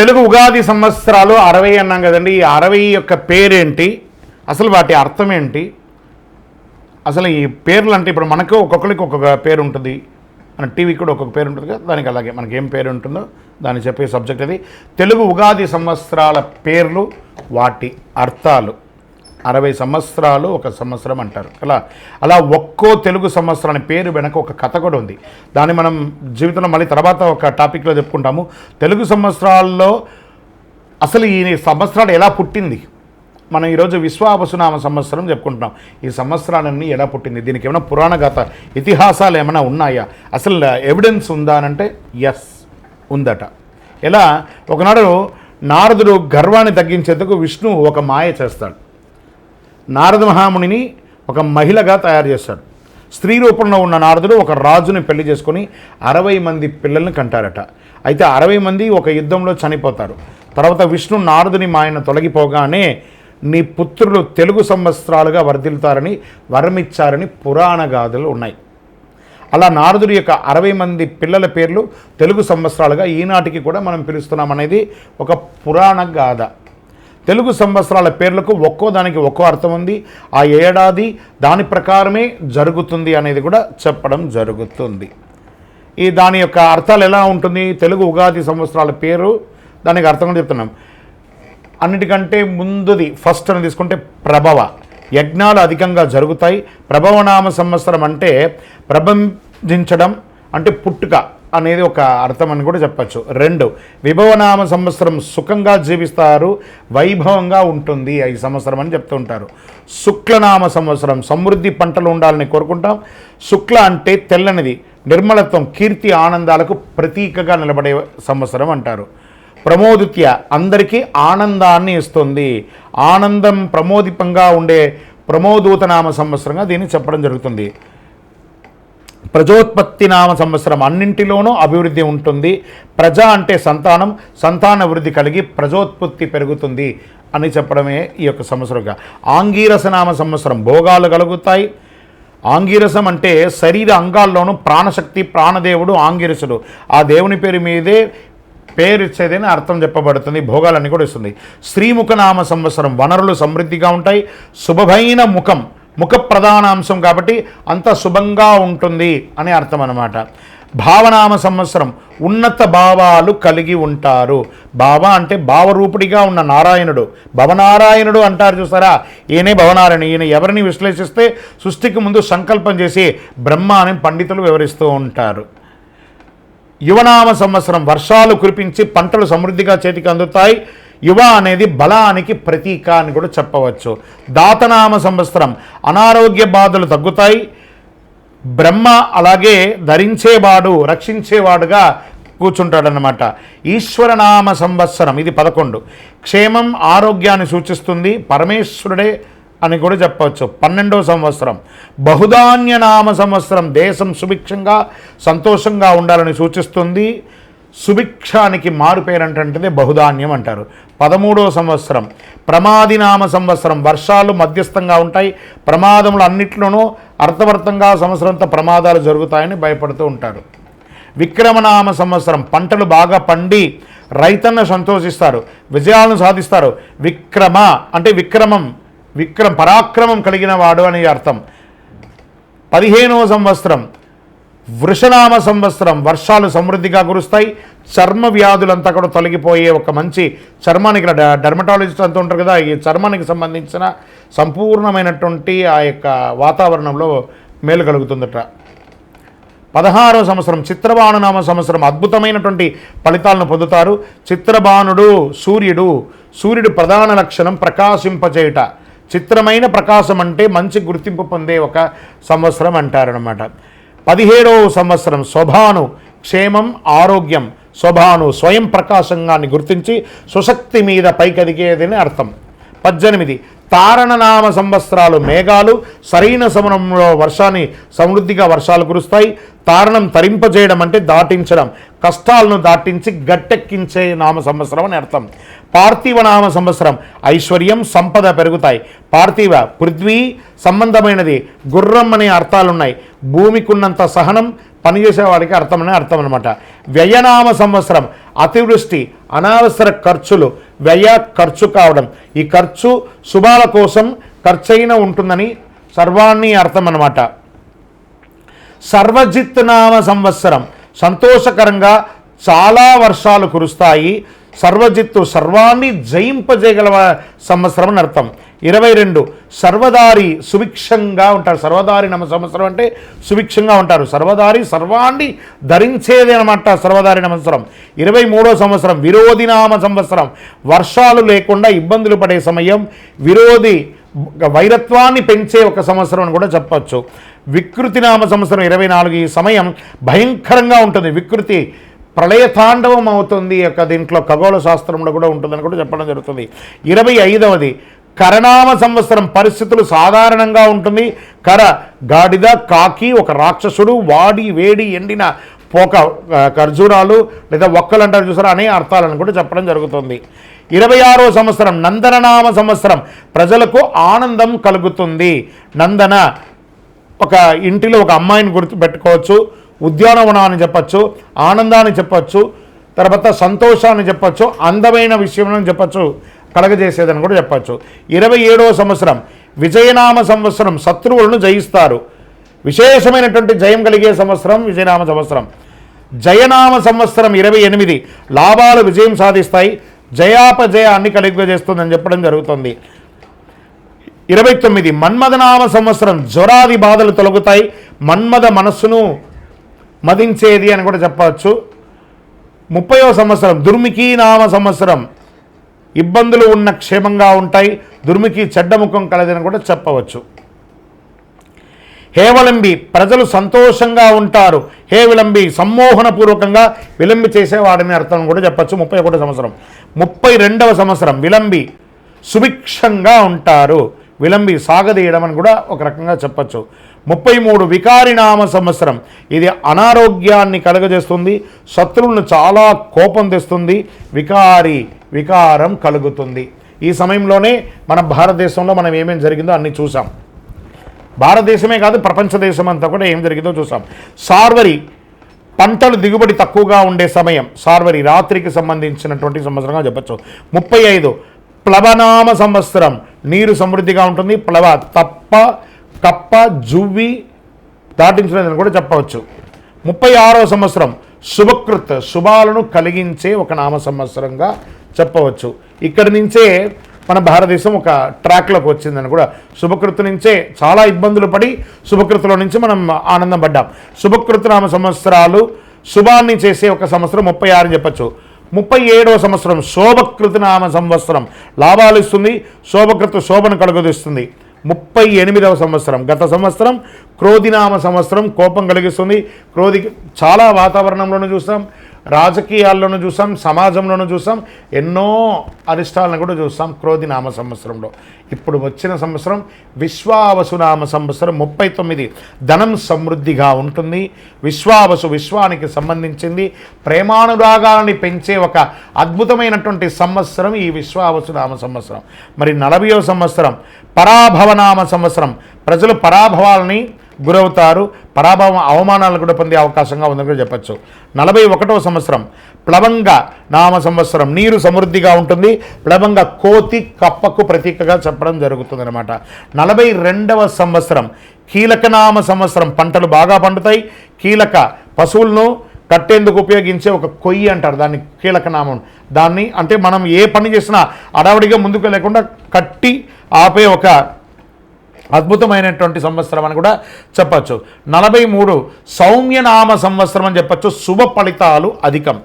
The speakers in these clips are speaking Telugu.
తెలుగు ఉగాది సంవత్సరాలు అరవై అన్నాం కదండి. ఈ అరవై యొక్క పేరేంటి? అసలు వాటి అర్థం ఏంటి అసలు ఈ పేర్లు అంటే ఇప్పుడు మనకు ఒక్కొక్కరికి ఒక్కొక్క పేరు ఉంటుంది. మన టీవీ కూడా ఒక్కొక్క పేరు ఉంటుంది కదా. దానికి అలాగే మనకి ఏం పేరు ఉంటుందో దాన్ని చెప్పే సబ్జెక్ట్ అది. తెలుగు ఉగాది సంవత్సరాల పేర్లు వాటి అర్థాలు. అరవై సంవత్సరాలు ఒక సంవత్సరం అంటారు. అలా అలా ఒక్కో తెలుగు సంవత్సరం అనే పేరు వెనక ఒక కథ కూడా ఉంది. దాన్ని మనం జీవితంలో మళ్ళీ తర్వాత ఒక టాపిక్లో చెప్పుకుంటాము. తెలుగు సంవత్సరాల్లో అసలు ఈ సంవత్సరాలు ఎలా పుట్టింది? మనం ఈరోజు విశ్వావసునామ సంవత్సరం చెప్పుకుంటున్నాం. ఈ సంవత్సరాలన్నీ ఎలా పుట్టింది? దీనికి ఏమైనా పురాణగాథ ఇతిహాసాలు ఏమైనా ఉన్నాయా? అసలు ఎవిడెన్స్ ఉందా అని అంటే ఎస్ ఉందట. ఎలా? ఒకనాడు నారదుడు గర్వాన్ని తగ్గించేందుకు విష్ణువు ఒక మాయ చేస్తాడు. నారద మహామునిని ఒక మహిళగా తయారు చేస్తాడు స్త్రీ రూపంలో ఉన్న నారదుడు ఒక రాజుని పెళ్ళి చేసుకొని అరవై మంది పిల్లల్ని కంటారట. అయితే అరవై మంది ఒక యుద్ధంలో చనిపోతారు. తర్వాత విష్ణు నారదుని ఆయన తొలగిపోగానే నీ పుత్రులు తెలుగు సంవత్సరాలుగా వర్ధిల్తారని వరమిచ్చారని పురాణ గాథలు ఉన్నాయి. అలా నారదుడి యొక్క అరవై మంది పిల్లల పేర్లు తెలుగు సంవత్సరాలుగా ఈనాటికి కూడా మనం పిలుస్తున్నాం అనేది ఒక పురాణ గాథ. తెలుగు సంవత్సరాల పేర్లకు ఒక్కో దానికి ఒక్కో అర్థం ఉంది. ఆ ఏడాది దాని ప్రకారమే జరుగుతుంది అనేది కూడా చెప్పడం జరుగుతుంది. ఈ దాని యొక్క అర్థాలు ఎలా ఉంటుంది? తెలుగు ఉగాది సంవత్సరాల పేరు దానికి అర్థం కూడా చెప్తున్నాం. అన్నిటికంటే ముందుది ఫస్ట్ అని తీసుకుంటే ప్రభవ. యజ్ఞాలు అధికంగా జరుగుతాయి. ప్రభవనామ సంవత్సరం అంటే ప్రబంధించడం అంటే పుట్టుక. అనేది ఒక అర్థం అని కూడా చెప్పచ్చు. రెండు విభవనామ సంవత్సరం సుఖంగా జీవిస్తారు వైభవంగా ఉంటుంది ఈ సంవత్సరం అని చెప్తుంటారు శుక్లనామ సంవత్సరం సమృద్ధి పంటలు ఉండాలని కోరుకుంటాం. శుక్ల అంటే తెల్లనిది నిర్మలత్వం కీర్తి ఆనందాలకు ప్రతీకగా నిలబడే సంవత్సరం అంటారు. ప్రమోదిత్య అందరికీ ఆనందాన్ని ఇస్తుంది. ఆనందం ప్రమోదిపంగా ఉండే ప్రమోదూతనామ సంవత్సరంగా దీన్ని చెప్పడం జరుగుతుంది. ప్రజోత్పత్తి నామ సంవత్సరం అన్నింటిలోనూ అభివృద్ధి ఉంటుంది. ప్రజ అంటే సంతానం సంతాన వృద్ధి కలిగి ప్రజోత్పత్తి పెరుగుతుంది అని చెప్పడమే ఈ యొక్క సంవత్సరంగా. ఆంగీరస నామ సంవత్సరం భోగాలు కలుగుతాయి. ఆంగిరసం అంటే శరీర అంగాల్లోనూ ప్రాణశక్తి ప్రాణదేవుడు ఆంగిరసుడు. ఆ దేవుని పేరు మీదే పేరు ఇచ్చేదని అర్థం చెప్పబడుతుంది. భోగాలన్నీ కూడా ఇస్తుంది. శ్రీముఖనామ సంవత్సరం వనరులు సమృద్ధిగా ఉంటాయి. శుభమైన ముఖం ముఖ ప్రధానాంశం కాబట్టి అంత శుభంగా ఉంటుంది అనే అర్థం అనమాట భావనామ సంవత్సరం ఉన్నత భావాలు కలిగి ఉంటారు. భావ అంటే భావరూపుడిగా ఉన్న నారాయణుడు. భవనారాయణుడు అంటారు చూసారా? ఈయనే భవనారాయణ ఈయన ఎవరిని విశ్లేషిస్తే సృష్టికి ముందు సంకల్పం చేసి బ్రహ్మ అని పండితులు వివరిస్తూ ఉంటారు. యువనామ సంవత్సరం వర్షాలు కురిపించి పంటలు సమృద్ధిగా చేతికి అందుతాయి. యువ అనేది బలానికి ప్రతీక అని కూడా చెప్పవచ్చు. దాతనామ సంవత్సరం. అనారోగ్య బాధలు తగ్గుతాయి. బ్రహ్మ అలాగే ధరించేవాడు రక్షించేవాడుగా కూర్చుంటాడనమాట ఈశ్వరనామ సంవత్సరం ఇది పదకొండు. క్షేమం ఆరోగ్యాన్ని సూచిస్తుంది. పరమేశ్వరుడే అని కూడా చెప్పవచ్చు. పన్నెండో సంవత్సరం. బహుధాన్య నామ సంవత్సరం. దేశం సుభిక్షంగా సంతోషంగా ఉండాలని సూచిస్తుంది. సుభిక్షానికి మారు పేరంటే బహుధాన్యం అంటారు. పదమూడో సంవత్సరం. ప్రమాదినామ సంవత్సరం. వర్షాలు మధ్యస్థంగా ఉంటాయి. ప్రమాదములు అన్నిట్లోనూ అర్థవర్తంగా సంవత్సరంతో ప్రమాదాలు జరుగుతాయని భయపడుతూ ఉంటారు. విక్రమనామ సంవత్సరం. పంటలు బాగా పండి రైతన్న సంతోషిస్తారు. విజయాలను సాధిస్తారు. విక్రమ అంటే విక్రమం. విక్రమ్ పరాక్రమం కలిగిన వాడు అని అర్థం. పదిహేనవ సంవత్సరం. వృషనామ సంవత్సరం వర్షాలు సమృద్ధిగా కురుస్తాయి. చర్మ వ్యాధులంతా కూడా తొలగిపోయే ఒక మంచి చర్మానికి డర్మటాలజిస్ట్ అంతా ఉంటారు కదా ఈ చర్మానికి సంబంధించిన సంపూర్ణమైనటువంటి ఆ యొక్క వాతావరణంలో మేలు కలుగుతుందట. పదహారవ సంవత్సరం చిత్రబాణునామ సంవత్సరం అద్భుతమైనటువంటి ఫలితాలను పొందుతారు. చిత్రబాణుడు సూర్యుడు సూర్యుడు ప్రధాన లక్షణం ప్రకాశింపచేయుట. చిత్రమైన ప్రకాశం అంటే మంచి గుర్తింపు పొందే ఒక సంవత్సరం అంటారనమాట పదిహేడవ సంవత్సరం స్వభాను క్షేమం ఆరోగ్యం. స్వభాను స్వయం ప్రకాశంగాన్ని గుర్తించి సుశక్తి మీద పైకెదిగేదని అర్థం. పద్దెనిమిది. తారణనామ సంవత్సరాలు మేఘాలు సరైన సమయంలో వర్షాన్ని సమృద్ధిగా వర్షాలు కురుస్తాయి. తారణం తరింపజేయడం అంటే దాటించడం. కష్టాలను దాటించి గట్టెక్కించే నామ సంవత్సరం అని అర్థం. పార్థివ నామ సంవత్సరం ఐశ్వర్యం సంపద పెరుగుతాయి. పార్థివ పృథ్వీ సంబంధమైనది. గుర్రం అనే అర్థాలున్నాయి. భూమికున్నంత సహనం పనిచేసేవాడికి అర్థమనే అర్థం అనమాట వ్యయనామ సంవత్సరం అతివృష్టి అనవసర ఖర్చులు వ్యయ ఖర్చు కావడం. ఈ ఖర్చు శుభాల కోసం ఖర్చైన ఉంటుందని సర్వాన్ని అర్థం అనమాట సర్వజిత్ నామ సంవత్సరం సంతోషకరంగా చాలా వర్షాలు కురుస్తాయి. సర్వజిత్తు సర్వాన్ని జయింపజేయగల సంవత్సరం అని అర్థం. ఇరవై రెండు సర్వదారి సుభిక్షంగా ఉంటారు. సర్వదారి నమ సంవత్సరం అంటే సుభిక్షంగా ఉంటారు. సర్వదారి సర్వాన్ని ధరించేది అనమాట సర్వదారి సంవత్సరం ఇరవై మూడో సంవత్సరం విరోధి నామ సంవత్సరం. వర్షాలు లేకుండా ఇబ్బందులు పడే సమయం విరోధి వైరత్వాన్ని పెంచే ఒక సంవత్సరం అని కూడా చెప్పచ్చు. వికృతి నామ సంవత్సరం ఇరవై నాలుగు ఈ సమయం భయంకరంగా ఉంటుంది. వికృతి ప్రళయతాండవం అవుతుంది యొక్క దీంట్లో ఖగోళ శాస్త్రంలో కూడా ఉంటుందని కూడా చెప్పడం జరుగుతుంది. ఇరవై ఐదవది కరనామ సంవత్సరం పరిస్థితులు సాధారణంగా ఉంటుంది. కర గాడిద కాకి ఒక రాక్షసుడు వాడి వేడి ఎండిన పోక ఖర్జూరాలు లేదా ఒక్కలు అంటారు చూసారా? అనే అర్థాలను కూడా చెప్పడం జరుగుతుంది. ఇరవై ఆరో సంవత్సరం నందననామ సంవత్సరం ప్రజలకు ఆనందం కలుగుతుంది. నందన ఒక ఇంటిలో ఒక అమ్మాయిని గుర్తు పెట్టుకోవచ్చు ఉద్యానవనం అని చెప్పచ్చు ఆనందాన్ని చెప్పచ్చు తర్వాత సంతోషాన్ని చెప్పచ్చు అందమైన విషయం అని చెప్పచ్చు కలగజేసేదని కూడా చెప్పచ్చు. ఇరవై ఏడవ సంవత్సరం విజయనామ సంవత్సరం శత్రువులను జయిస్తారు. విశేషమైనటువంటి జయం కలిగే సంవత్సరం విజయనామ సంవత్సరం. జయనామ సంవత్సరం ఇరవై ఎనిమిది లాభాలు విజయం సాధిస్తాయి జయాపజయాన్ని కలిగజేస్తుందని చెప్పడం జరుగుతుంది. ఇరవై తొమ్మిది మన్మథనామ సంవత్సరం జ్వరాది బాధలు తొలగుతాయి మన్మథ మనస్సును మదించేది అని కూడా చెప్పవచ్చు. ముప్పయో సంవత్సరం దుర్మికి నామ సంవత్సరం. ఇబ్బందులు ఉన్న క్షేమంగా ఉంటాయి దుర్మికి చెడ్డముఖం కలదని కూడా చెప్పవచ్చు. హేవలంబి ప్రజలు సంతోషంగా ఉంటారు. హే విలంబి సమ్మోహనపూర్వకంగా విలంబి చేసేవాడని అర్థం కూడా చెప్పచ్చు ముప్పై ఒకటో సంవత్సరం. ముప్పై రెండవ సంవత్సరం విలంబి సుభిక్షంగా ఉంటారు. విలంబి సాగదీయడం అని కూడా ఒక రకంగా చెప్పచ్చు. ముప్పై మూడు వికారినామ సంవత్సరం. ఇది అనారోగ్యాన్ని కలుగజేస్తుంది శత్రువులను చాలా కోపం తెస్తుంది వికారి వికారం కలుగుతుంది. ఈ సమయంలోనే మన భారతదేశంలో మనం ఏమేమి జరిగిందో అన్ని చూసాం భారతదేశమే కాదు ప్రపంచ దేశం అంతా కూడా ఏం జరిగిందో చూసాం సార్వరి పంటలు దిగుబడి తక్కువగా ఉండే సమయం సార్వరి రాత్రికి సంబంధించినటువంటి సంవత్సరంగా చెప్పచ్చు. ముప్పై ఐదు ప్లవనామ సంవత్సరం నీరు సమృద్ధిగా ఉంటుంది ప్లవ తప్ప కప్ప జువ్వి దాటించలేదని కూడా చెప్పవచ్చు. ముప్పై ఆరో సంవత్సరం శుభకృత్ శుభాలను కలిగించే ఒక నామ సంవత్సరంగా చెప్పవచ్చు. ఇక్కడి నుంచే మన భారతదేశం ఒక ట్రాక్లోకి వచ్చిందని కూడా శుభకృతు నుంచే చాలా ఇబ్బందులు పడి శుభకృతులో నుంచి మనం ఆనందం పడ్డాం. శుభకృతు నామ సంవత్సరాలు శుభాన్ని చేసే ఒక సంవత్సరం ముప్పై ఆరు చెప్పచ్చు. ముప్పై ఏడవ సంవత్సరం శోభకృతి నామ సంవత్సరం లాభాలు ఇస్తుంది శోభకృత శోభను కలుగదిస్తుంది ముప్పై ఎనిమిదవ సంవత్సరం. గత సంవత్సరం క్రోధినామ సంవత్సరం కోపం కలిగిస్తుంది. క్రోధి చాలా వాతావరణంలోనూ చూస్తాం. రాజకీయాల్లోనూ చూసాం సమాజంలోనూ చూసాం ఎన్నో అరిష్టాలను కూడా చూస్తాం క్రోధినామ సంవత్సరంలో. ఇప్పుడు వచ్చిన సంవత్సరం విశ్వావసు నామ సంవత్సరం ముప్పై తొమ్మిది. ధనం సమృద్ధిగా ఉంటుంది. విశ్వావసు విశ్వానికి సంబంధించింది. ప్రేమానురాగాలని పెంచే ఒక అద్భుతమైనటువంటి సంవత్సరం ఈ విశ్వావసునామ సంవత్సరం. మరి నలభయో సంవత్సరం పరాభవనామ సంవత్సరం. ప్రజలు పరాభవాలని గురవుతారు. పరాభవం అవమానాలు కూడా పొందే అవకాశంగా ఉందని కూడా చెప్పచ్చు. నలభై ఒకటవ సంవత్సరం ప్లవంగ నామ సంవత్సరం నీరు సమృద్ధిగా ఉంటుంది. ప్లవంగ కోతి కప్పకు ప్రతీకగా చెప్పడం జరుగుతుంది అనమాట నలభై రెండవ సంవత్సరం కీలకనామ సంవత్సరం పంటలు బాగా పండుతాయి. కీలక పశువులను కట్టేందుకు ఉపయోగించే ఒక కొయ్యి అంటారు. దాన్ని కీలక నామం. దాన్ని అంటే మనం ఏ పని చేసినా అడావుడిగా ముందుకు లేకుండా కట్టి ఆపే ఒక అద్భుతమైనటువంటి సంవత్సరం అని కూడా చెప్పచ్చు. నలభై మూడు సౌమ్యనామ సంవత్సరం అని చెప్పచ్చు. శుభ ఫలితాలు అధికం.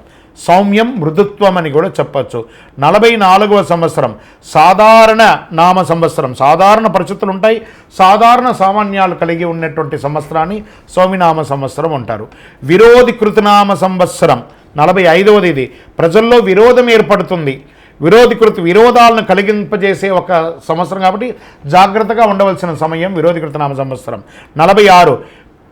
సౌమ్యం మృదుత్వం అని కూడా చెప్పచ్చు. నలభై నాలుగవ సంవత్సరం సాధారణ నామ సంవత్సరం. సాధారణ పరిస్థితులు ఉంటాయి. సాధారణ సామాన్యాలు కలిగి ఉన్నటువంటి సంవత్సరాన్ని సౌమ్యనామ సంవత్సరం అంటారు. విరోధి కృతనామ సంవత్సరం నలభై ఐదవది ఇది. ప్రజల్లో విరోధం ఏర్పడుతుంది. విరోధికృత విరోధాలను కలిగింపజేసే ఒక సంవత్సరం కాబట్టి జాగ్రత్తగా ఉండవలసిన సమయం విరోధికృత నామ సంవత్సరం. నలభై ఆరు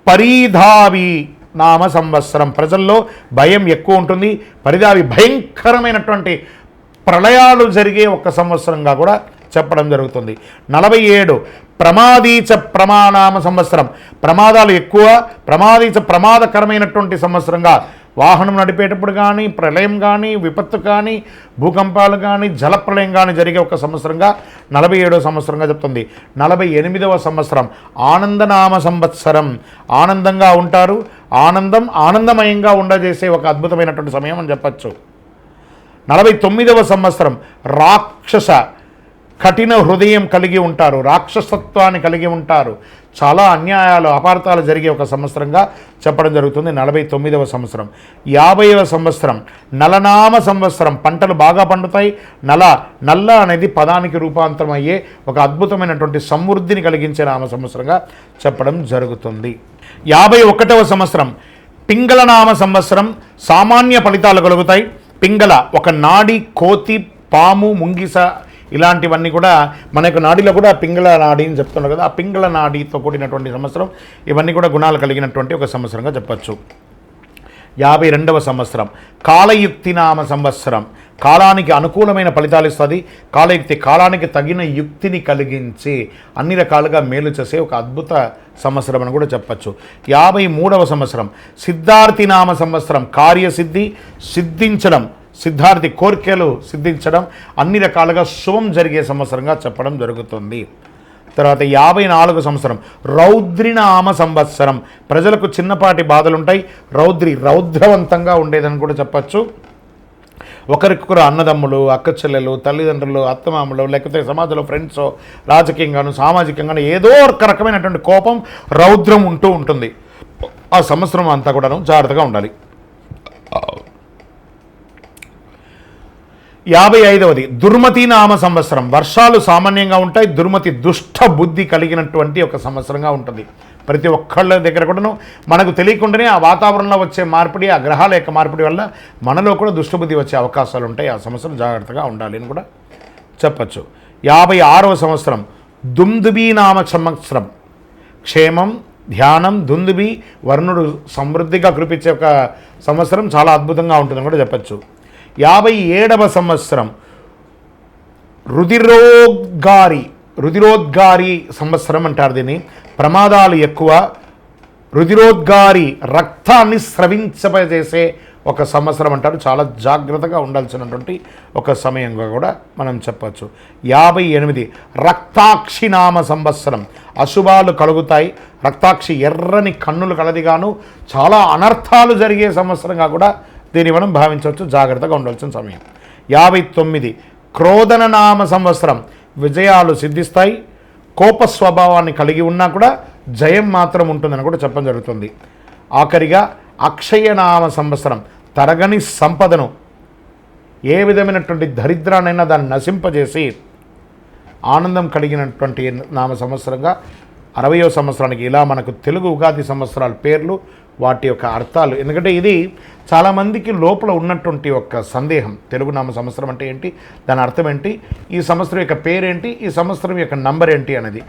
పరిధావి నామ సంవత్సరం. ప్రజల్లో భయం ఎక్కువ ఉంటుంది. పరిధావి భయంకరమైనటువంటి ప్రళయాలు జరిగే ఒక సంవత్సరంగా కూడా చెప్పడం జరుగుతుంది. నలభై ఏడు ప్రమాదీచ ప్రమాణామ సంవత్సరం. ప్రమాదాలు ఎక్కువ ప్రమాదీచ ప్రమాదకరమైనటువంటి సంవత్సరంగా వాహనం నడిపేటప్పుడు కానీ ప్రళయం కానీ విపత్తు కానీ భూకంపాలు కానీ జలప్రళయం కానీ జరిగే ఒక సంవత్సరంగా నలభై ఏడవ సంవత్సరంగా చెప్తుంది. నలభై ఎనిమిదవ సంవత్సరం ఆనందనామ సంవత్సరం. ఆనందంగా ఉంటారు. ఆనందం ఆనందమయంగా ఉండజేసే ఒక అద్భుతమైనటువంటి సమయం అని చెప్పచ్చు. నలభై తొమ్మిదవ సంవత్సరం రాక్షస కఠిన హృదయం కలిగి ఉంటారు. రాక్షసత్వాన్ని కలిగి ఉంటారు. చాలా అన్యాయాలు అపార్థాలు జరిగే ఒక సంవత్సరంగా చెప్పడం జరుగుతుంది. నలభై తొమ్మిదవ సంవత్సరం. యాభైవ సంవత్సరం. నలనామ సంవత్సరం. పంటలు బాగా పండుతాయి. నల నల్ల అనేది పదానికి రూపాంతరం అయ్యే ఒక అద్భుతమైనటువంటి సమృద్ధిని కలిగించే నామ సంవత్సరంగా చెప్పడం జరుగుతుంది. యాభై ఒకటవ సంవత్సరం. పింగళనామ సంవత్సరం. సామాన్య ఫలితాలు కలుగుతాయి. పింగళ ఒక నాడి కోతి పాము ముంగిస ఇలాంటివన్నీ కూడా మన యొక్క నాడిలో కూడా పింగళ నాడి అని చెప్తున్నారు కదా ఆ పింగళ నాడితో కూడినటువంటి సంవత్సరం ఇవన్నీ కూడా గుణాలు కలిగినటువంటి ఒక సంవత్సరంగా చెప్పచ్చు. యాభై రెండవ సంవత్సరం కాలయుక్తి నామ సంవత్సరం. కాలానికి అనుకూలమైన ఫలితాలు ఇస్తుంది. కాలయుక్తి కాలానికి తగిన యుక్తిని కలిగించి అన్ని రకాలుగా మేలు చేసే ఒక అద్భుత సంవత్సరం అని కూడా చెప్పచ్చు. యాభై మూడవ సంవత్సరం సిద్ధార్థి నామ సంవత్సరం కార్యసిద్ధి సిద్ధించడం. సిద్ధార్థి కోరికలు సిద్ధించడం అన్ని రకాలుగా శుభం జరిగే సంవత్సరంగా చెప్పడం జరుగుతుంది. తర్వాత యాభై నాలుగు సంవత్సరం రౌద్రినామ సంవత్సరం. ప్రజలకు చిన్నపాటి బాధలు ఉంటాయి రౌద్రి రౌద్రవంతంగా ఉండేదని కూడా చెప్పచ్చు. ఒకరికొకరు అన్నదమ్ములు అక్క చెల్లెలు తల్లిదండ్రులు అత్తమామలు లేకపోతే సమాజంలో ఫ్రెండ్స్ రాజకీయంగాను సామాజికంగాను ఏదో ఒక రకమైనటువంటి కోపం రౌద్రం ఉంటూ ఉంటుంది. ఆ సంవత్సరం అంతా కూడాను జాగ్రత్తగా ఉండాలి. యాభై ఐదవది దుర్మతి నామ సంవత్సరం. వర్షాలు సామాన్యంగా ఉంటాయి దుర్మతి దుష్ట బుద్ధి కలిగినటువంటి ఒక సంవత్సరంగా ఉంటుంది. ప్రతి ఒక్కళ్ళ దగ్గర కూడాను మనకు తెలియకుండానే ఆ వాతావరణంలో వచ్చే మార్పిడి ఆ గ్రహాల యొక్క మార్పిడి వల్ల మనలో కూడా దుష్టబుద్ధి వచ్చే అవకాశాలు ఉంటాయి. ఆ సంవత్సరం జాగ్రత్తగా ఉండాలి అని కూడా చెప్పచ్చు. యాభై ఆరవ సంవత్సరం దుందుబీ నామ సంవత్సరం. క్షేమం ధ్యానం దుందుబి వర్ణుడు సమృద్ధిగా కురిపించే ఒక సంవత్సరం చాలా అద్భుతంగా ఉంటుందని కూడా చెప్పచ్చు. యాభై ఏడవ సంవత్సరం. రుధిరోద్గారి రుధిరోద్గారి సంవత్సరం అంటారు దీన్ని. ప్రమాదాలు ఎక్కువ. రుధిరోద్గారి రక్తాన్ని స్రవించజేసే ఒక సంవత్సరం అంటారు. చాలా జాగ్రత్తగా ఉండాల్సినటువంటి ఒక సమయంగా కూడా మనం చెప్పచ్చు. యాభై ఎనిమిది. రక్తాక్షి నామ సంవత్సరం. అశుభాలు కలుగుతాయి. రక్తాక్షి ఎర్రని కన్నులు కలదిగాను. చాలా అనర్థాలు జరిగే సంవత్సరంగా కూడా దీన్ని మనం భావించవచ్చు జాగ్రత్తగా ఉండాల్సిన సమయం. యాభై తొమ్మిది క్రోధన నామ సంవత్సరం. విజయాలు సిద్ధిస్తాయి. కోప స్వభావాన్ని కలిగి ఉన్నా కూడా జయం మాత్రం ఉంటుందని కూడా చెప్పడం జరుగుతుంది. ఆఖరిగా అక్షయనామ సంవత్సరం. తరగని సంపదను ఏ విధమైనటువంటి దరిద్రానైనా దాన్ని నశింపజేసి ఆనందం కలిగినటువంటి నామ సంవత్సరంగా అరవయో సంవత్సరానికి ఇలా మనకు తెలుగు ఉగాది సంవత్సరాల పేర్లు వాటి యొక్క అర్థాలు. ఎందుకంటే ఇది చాలామందికి లోపల ఉన్నటువంటి ఒక సందేహం. తెలుగు నామ సంవత్సరం అంటే ఏంటి? దాని అర్థం ఏంటి? ఈ సంవత్సరం యొక్క పేరేంటి? ఈ సంవత్సరం యొక్క నంబర్ ఏంటి అనేది.